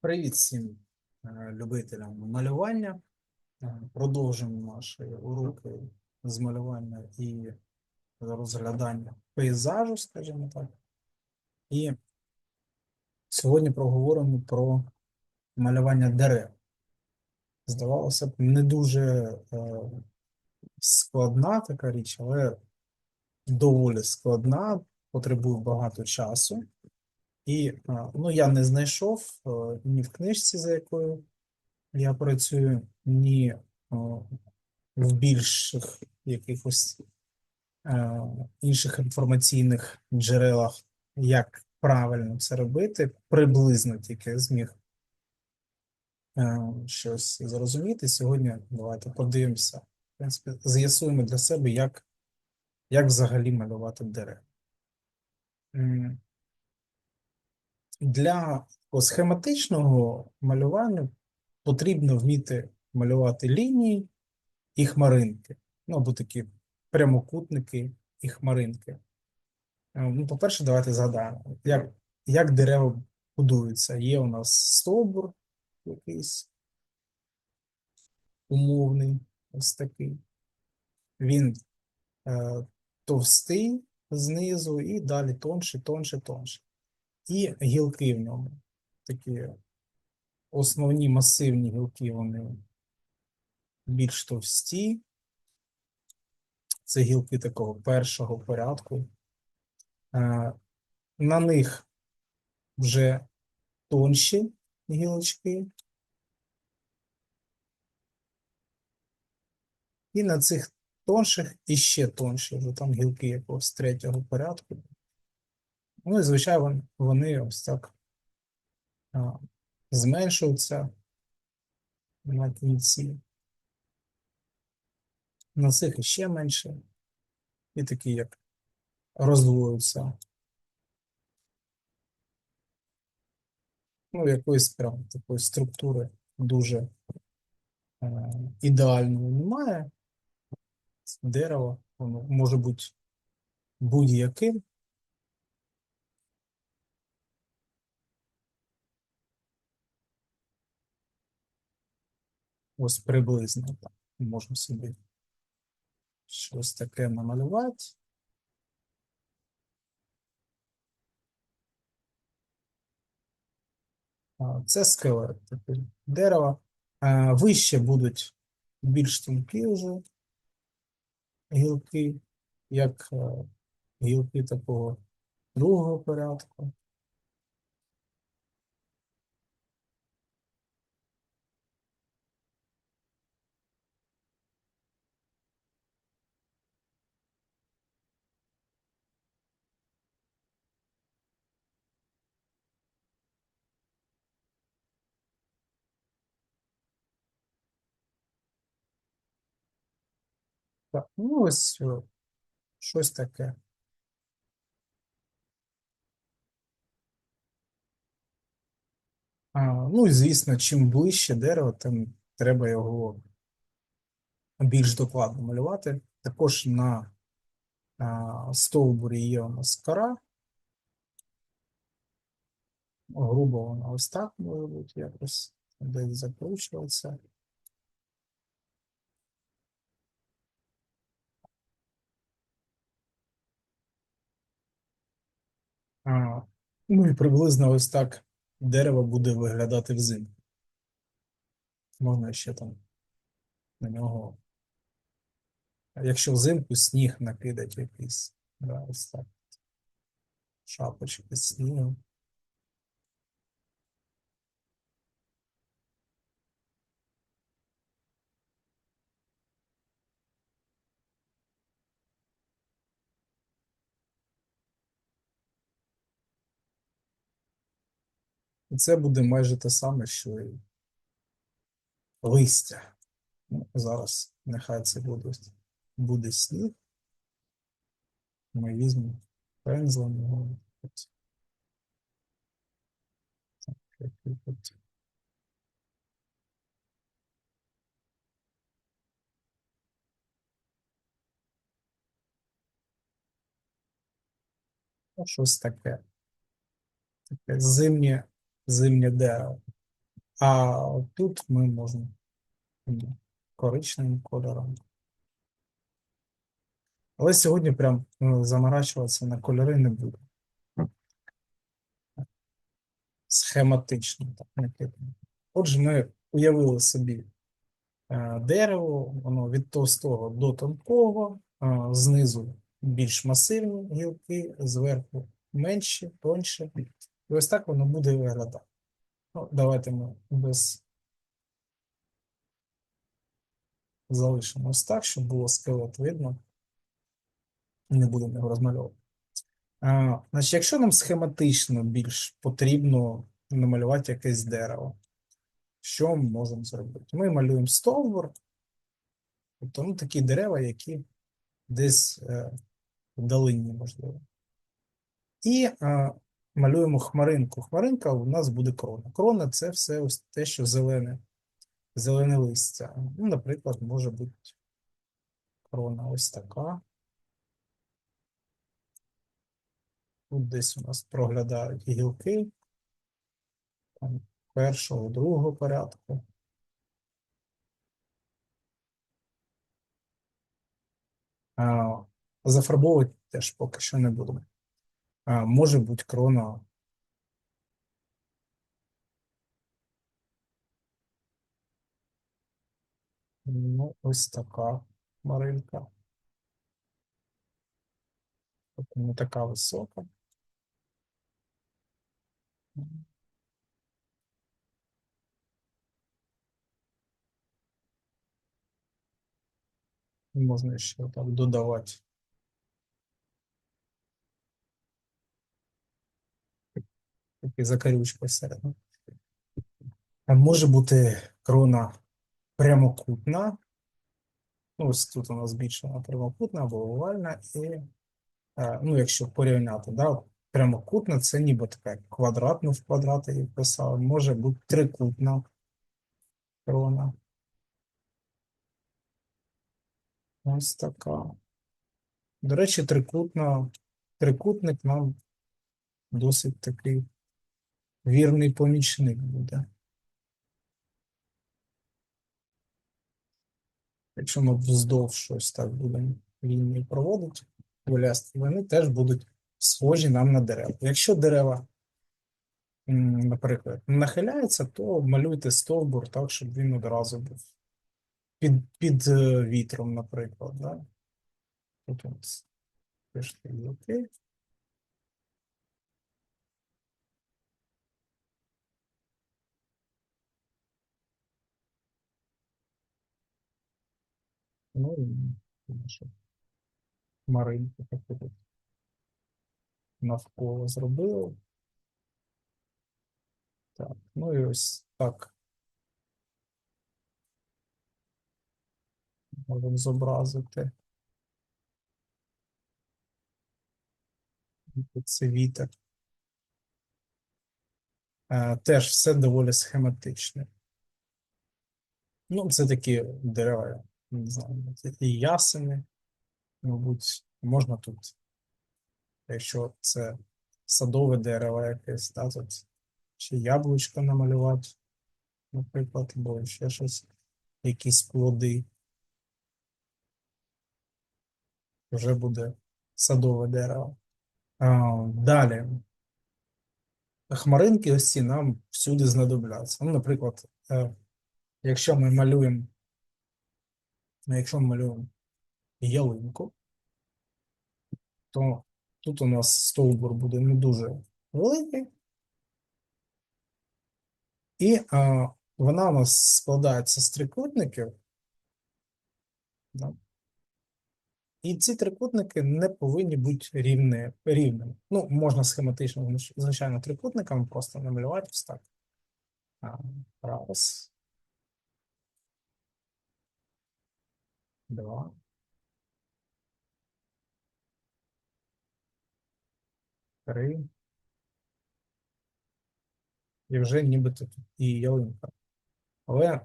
Привіт всім е, любителям малювання. Е, Продовжуємо наші уроки з малювання і розглядання пейзажу, скажімо так. І сьогодні проговоримо про малювання дерев. Здавалося б, не дуже е, складна така річ, але доволі складна, потребує багато часу. І е, ну, я не знайшов е, ні в книжці, за якою я працюю, ні е, в більших якихось інших інформаційних джерелах, як правильно це робити, приблизно тільки зміг щось зрозуміти. Сьогодні давайте подивимося, в принципі, з'ясуємо для себе, як, як взагалі малювати дерева. Для схематичного малювання потрібно вміти малювати лінії і хмаринки. Ну, або такі прямокутники і хмаринки. Е, Ну, по-перше, давайте згадаємо, як, як дерева будуються. Є у нас стовбур якийсь умовний, ось такий. Він е, товстий знизу і далі тонше, тонше, тонше. І гілки в ньому. Такі основні масивні гілки, вони більш товсті. Це гілки такого першого порядку. Е, На них вже тонші гілочки. І на цих тонших іще тонші, вже там гілки якогось третього порядку. Ну і, звичайно, вони ось так зменшуються на кінці. На цих іще менше. І такі, як роздвоюються. Ну, якоїсь прям такої структури дуже е, ідеальної немає. Дерево, воно може бути будь-яким. Ось приблизно так. Можна собі щось таке намалювати. Це скелет дерева. Вище будуть більш тонкі вже гілки, як е, гілки такого другого порядку. Так, ну ось е, щось таке. А, ну і звісно, чим ближче дерево, тим треба його більш докладно малювати. Також на а, стовбурі є у нас кора. Грубо вона ось так може бути якось десь закручуватися. Ну і приблизно ось так дерево буде виглядати взимку. Можна ще там на нього. Якщо взимку сніг накидать якийсь, да, ось так. Шапочки снігу. І це буде майже те саме, що і листя. Ну, зараз нехай це буде, буде сніг. Ми візьмемо пензлем. Ну, щось таке. таке зимнє, зимнє дерево. А тут ми можемо ну, коричневим кольором. Але сьогодні прям ну, заморачуватися на кольори не буду. Схематично так накидано. Отже, ми уявили собі е, дерево, воно від товстого до тонкого, е, знизу більш масивні гілки, зверху менші, тонші. І ось так воно буде виглядати. Ну, давайте ми без залишимо ось так, щоб було скелет видно. Не будемо його розмальовувати. А, значить, якщо нам схематично більш потрібно намалювати якесь дерево, що ми можемо зробити? Ми малюємо стовбур, тобто ну, такі дерева, які десь е, вдалині, можливо. І е, малюємо хмаринку. Хмаринка у нас буде крона. Крона це все ось те, що зелене, зелене листя. Ну, наприклад, може бути крона ось така. Тут десь у нас проглядають гілки там, першого, другого порядку. А, зафарбовувати теж поки що не будемо. А, може бути крона. Ну, ось така хмаринка. Тобто не така висока. Можна ще так додавати. Такий закарючка середньо. Може бути крона прямокутна. Ну, ось тут у нас більше вона прямокутна або овальна, і е, ну, якщо порівняти, да, прямокутна це ніби така квадратна в квадрат я писав, може бути трикутна крона. Ось така. До речі, трикутна, трикутник нам досить такий вірний помічник буде. Якщо ми вздовж щось так будемо лінії проводити, вилясти, вони теж будуть схожі нам на дерева. Якщо дерева, наприклад, нахиляються, то малюйте стовбур так, щоб він одразу був під, під е, вітром, наприклад. Да? Тут от пішли гілки. Ну, і наша Маринка таку навколо зробили. Так, ну і ось так. Можемо зобразити. Це вітер. Е, Теж все доволі схематичне. Ну, це такі дерева, не знаю, і ясени, мабуть, можна тут, якщо це садове дерево якесь, та, тут ще яблучко намалювати, наприклад, або ще щось, якісь плоди. Вже буде садове дерево. А, далі. Хмаринки ось ці нам всюди знадобляться. Ну, наприклад, е, якщо ми малюємо, ну, якщо ми малюємо ялинку, то тут у нас стовбур буде не дуже великий, і а, вона у нас складається з трикутників. Да. І ці трикутники не повинні бути рівні, рівними. Ну, можна схематично, звичайно, трикутниками просто намалювати ось так. Раз. Два. Три. І вже нібито і ялинка. Але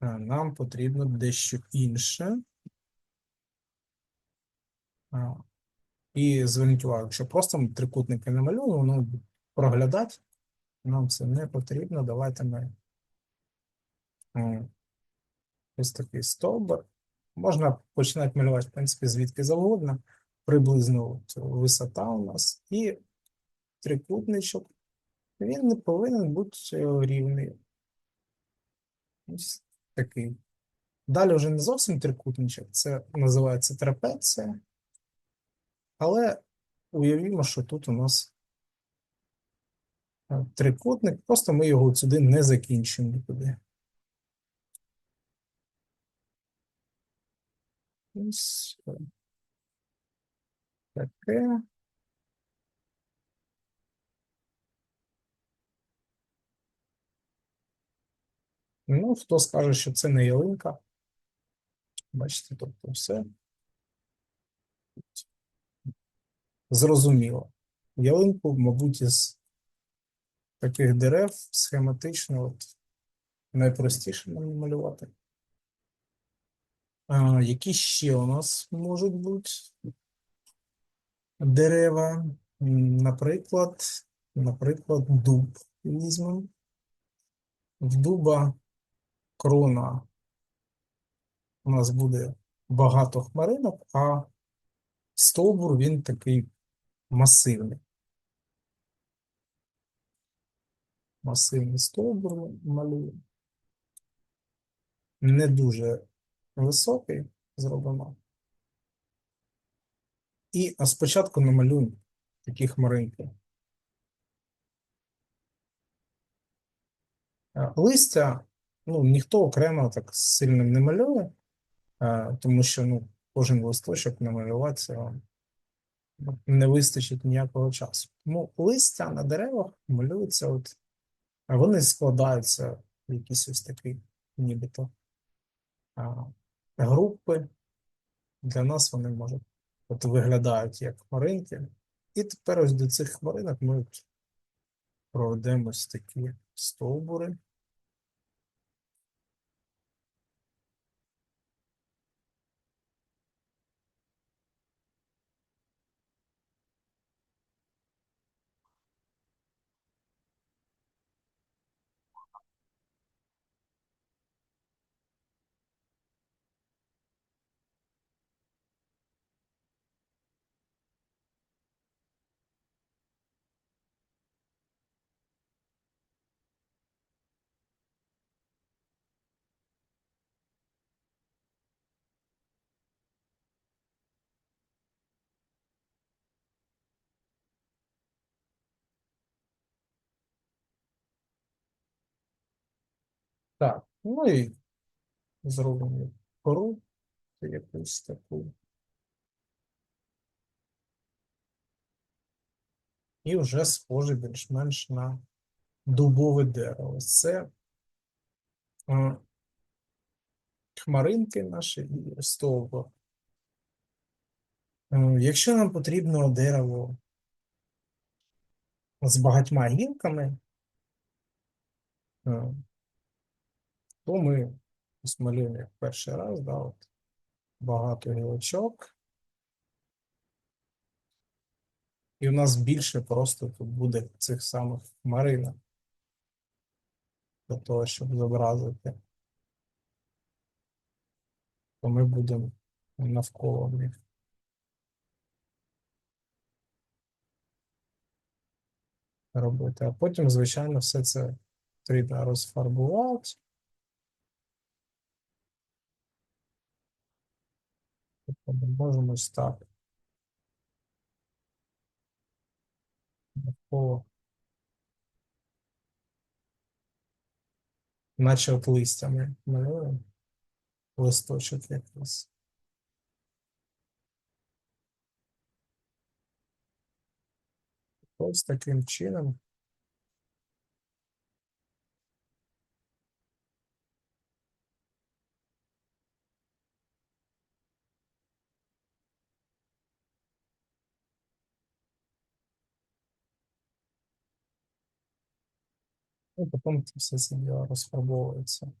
е, нам потрібно дещо інше. І зверніть увагу, якщо просто ми трикутники не малюємо, воно проглядати. Нам це не потрібно. Давайте ми ось такий стовбур. Можна починати малювати, в принципі, звідки завгодно. Приблизно от висота у нас. І трикутничок. Він не повинен бути е, рівний. Ось такий. Далі вже не зовсім трикутничок, це називається трапеція. Але уявімо, що тут у нас е, трикутник, просто ми його сюди не закінчимо нікуди. Ось е, таке. Ну, хто скаже, що це не ялинка. Бачите, тобто все зрозуміло. Ялинку, мабуть, із таких дерев схематично от, найпростіше нам малювати. Які ще у нас можуть бути дерева? Наприклад, наприклад, дуб візьмемо. В дуба крона у нас буде багато хмаринок, а стовбур він такий масивний. Масивний стовбур малюємо. Не дуже високий зробимо. І спочатку намалюємо такі хмаринки. Е, Листя, ну, ніхто окремо так сильно не малює, е, тому що ну, кожен листочок намалювати не вистачить ніякого часу. Тому листя на деревах малюються, от, вони складаються в якісь ось такі, нібито групи. Для нас вони можуть от виглядають як хмаринки. І тепер ось до цих хмаринок ми проведемо ось такі стовбури. Так, ну і зробимо кору якусь таку. І вже схоже більш-менш на дубове дерево. Ось Це е, хмаринки наші і стовбур. Е, Якщо нам потрібно дерево з багатьма гілками, е, то ми малюємо як перший раз, да, от, багато гілочок. І у нас більше просто тут буде цих самих хмаринок для того, щоб зобразити. То ми будемо навколо них. робити. А потім, звичайно, все це потрібно розфарбувати. Тобто ми можемо так. Навколо. Наче от листями малюємо. Листочок якийсь. Ось таким чином. І потім це все це діло розфарбовується.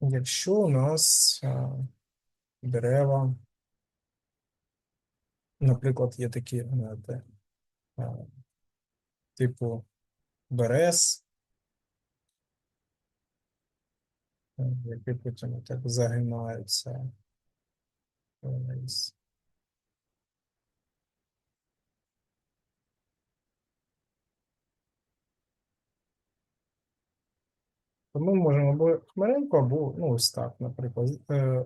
Якщо у нас дерева. Наприклад, є такі знаєте, е, типу берез, які потім так загинаються. То ми можемо або хмаринку, або ну ось так, наприклад. Е,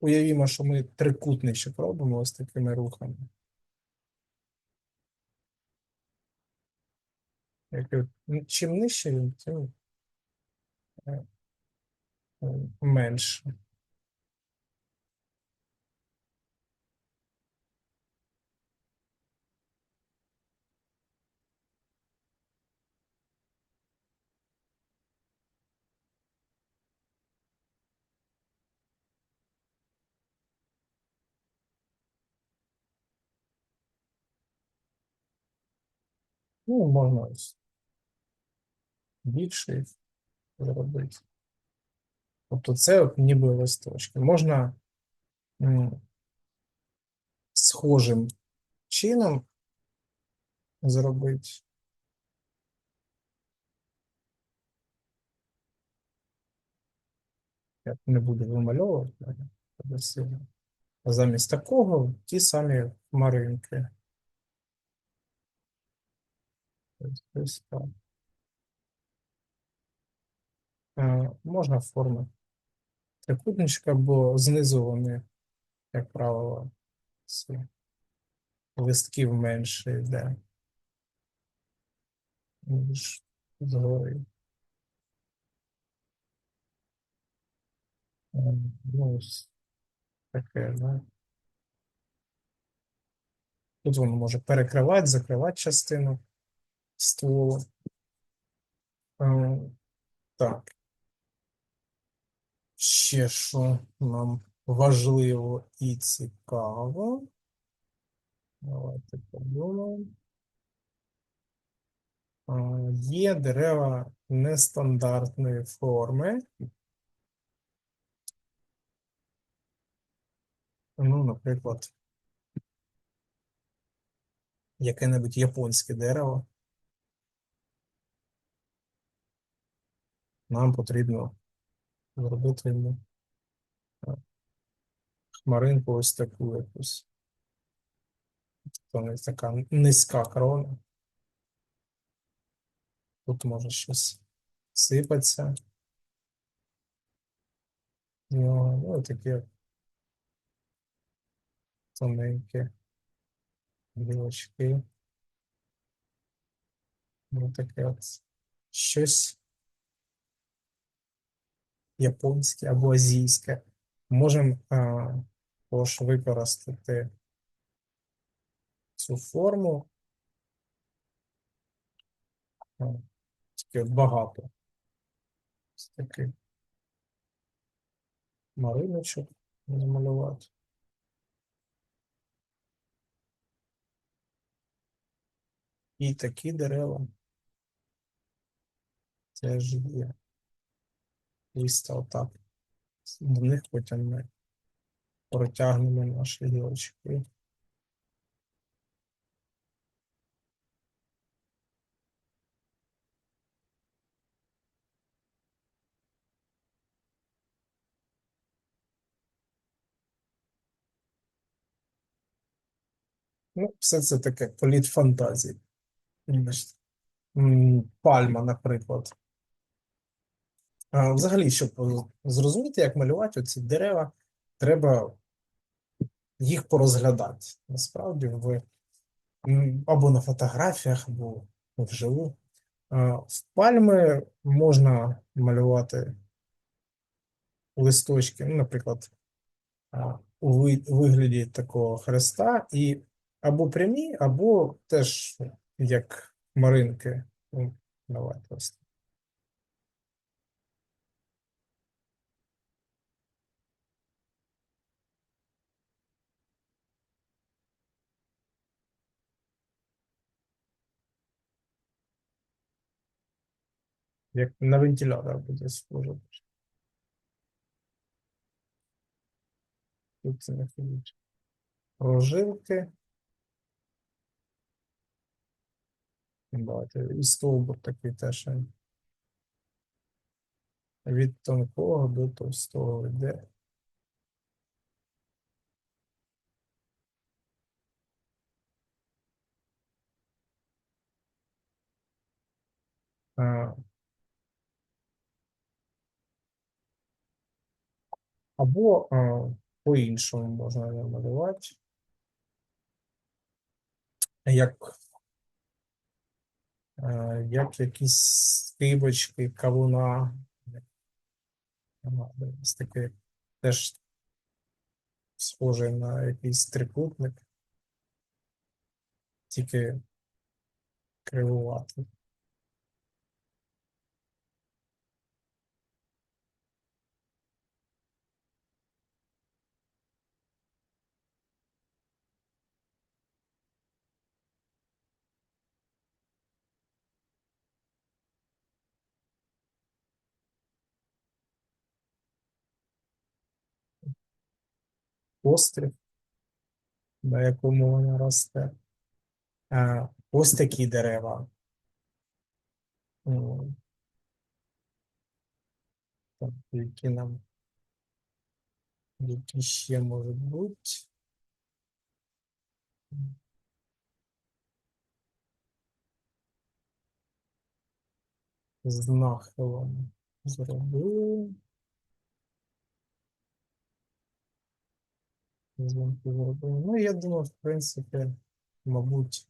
уявімо, що ми трикутничок робимо ось такими рухами. Як чим нижче він, тим е, е, менше. Ну, можна ось більше зробити. Тобто це от ніби листочки. Можна схожим чином зробити. Я не буду вимальовувати, навіть, буде. А замість такого ті самі хмаринки. Ось- ось так. Можна форми трикутничка, бо знизу вони, як правило, листків менше йде, ніж згори. Е, Ну, ось таке, да. Тут воно може перекривати, закривати частину стволу. Е, Так. Ще що нам важливо і цікаво. Давайте подумаємо. Є дерева нестандартної форми. Ну, наприклад, яке-небудь японське дерево. Нам потрібно зробити йому е, хмаринку ось таку якусь. То не така низька крона. Тут може щось сипатися. Ну, ну таке тоненькі гілочки. Ну, таке от щось японське або азійське. Можемо також використати цю форму. Тільки багато. Ось таких мариночок намалювати. І такі дерева теж є. Листя отак. До них потім ми протягнемо наші гілочки. Ну, все це таке політ фантазії. Пальма, наприклад. Взагалі, щоб е, зрозуміти, як малювати оці дерева, треба їх порозглядати. Насправді, в, або на фотографіях, або вживу. В пальми можна малювати листочки, ну, наприклад, у вигляді такого хреста, і або прямі, або теж як маринки. Ну, давайте ось. Як на вентилятор буде схоже. Тут це не ходить. Прожилки. Бачите, і стовбур такий теж. Від тонкого до товстого йде. Або а, по-іншому можна намалювати. Як, е, як якісь скибочки, кавуна. Ага, Ось таке теж схоже на якийсь трикутник, тільки кривуватий. Острів, на якому вона росте. А, ось такі дерева. Так, які нам які ще можуть бути. З нахилом зробили. Ну, я думаю, в принципі, мабуть,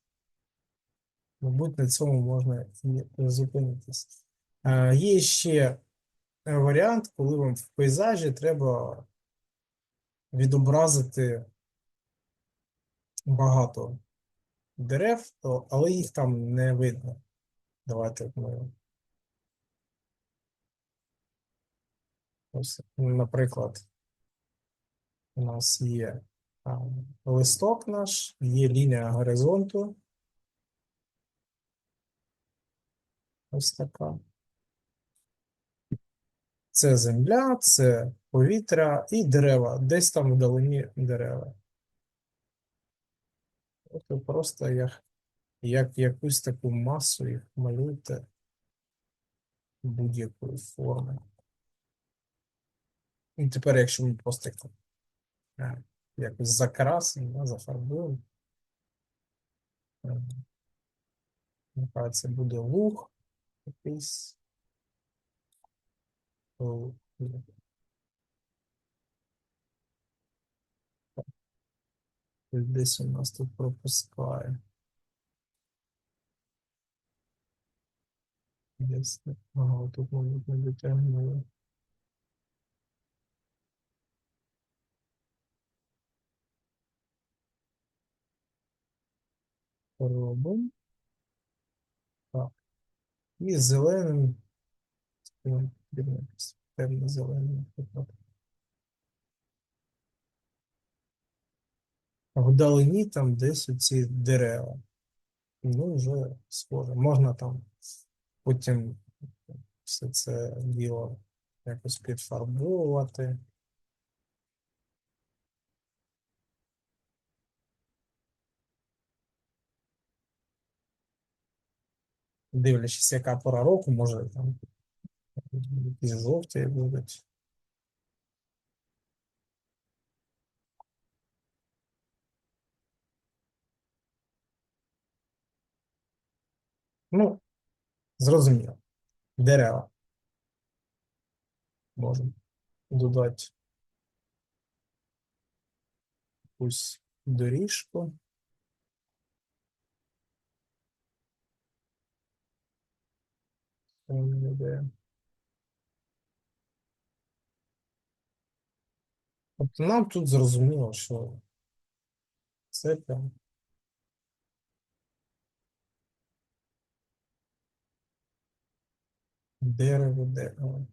мабуть, на цьому можна і зупинитись. Е, Є ще варіант, коли вам в пейзажі треба відобразити багато дерев, то- але їх там не видно. Давайте ми. Ось, наприклад, у нас є листок наш, є лінія горизонту. Ось така. Це земля, це повітря і дерева. Десь там вдалині дерева. От просто як, як якусь таку масу їх малюєте будь-якої форми. І тепер, якщо ми просто якось закрасимо, да, зафарбуємо. е, Нехай це буде луг якийсь. Десь у нас тут пропускає. Десь. Ага, тут, мабуть, не дотягнули. Робимо. Так. І зеленим. наприклад. А Вдалині там десь оці дерева. Ну, вже схоже. Можна там потім все це діло якось підфарбовувати. Дивлячись, яка пора року, може там якісь жовті будуть. Ну, зрозуміло. Дерева. Можемо додати якусь доріжку. Це у мене ідея. Тобто нам тут зрозуміло, що це прям дерево, дерево.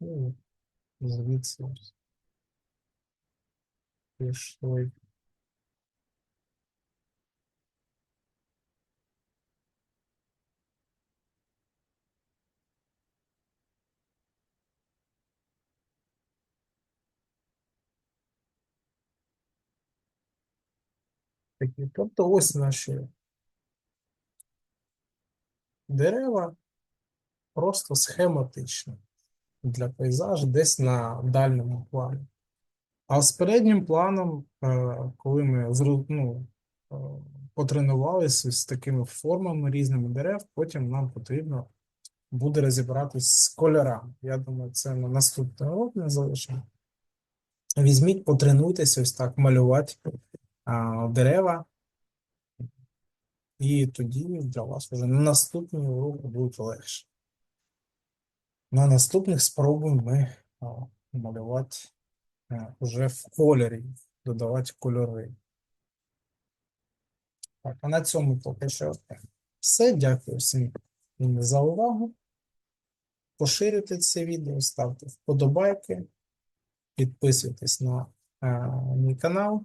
Ну, звідси пішли. Такі. Тобто ось наші дерева просто схематично для пейзажу десь на дальньому плані. А з переднім планом, е, коли ми ну, е, потренувалися з такими формами різними дерев, потім нам потрібно буде розібратись з кольорами. Я думаю, це на наступний урок не залишимо. Візьміть, потренуйтесь ось так малювати дерева, і тоді для вас вже на наступний урок буде легше. На наступних спробуємо ми малювати вже в кольорі, додавати кольори. Так, а на цьому поки що все. Дякую всім за увагу. Поширюйте це відео, ставте вподобайки, підписуйтесь на мій канал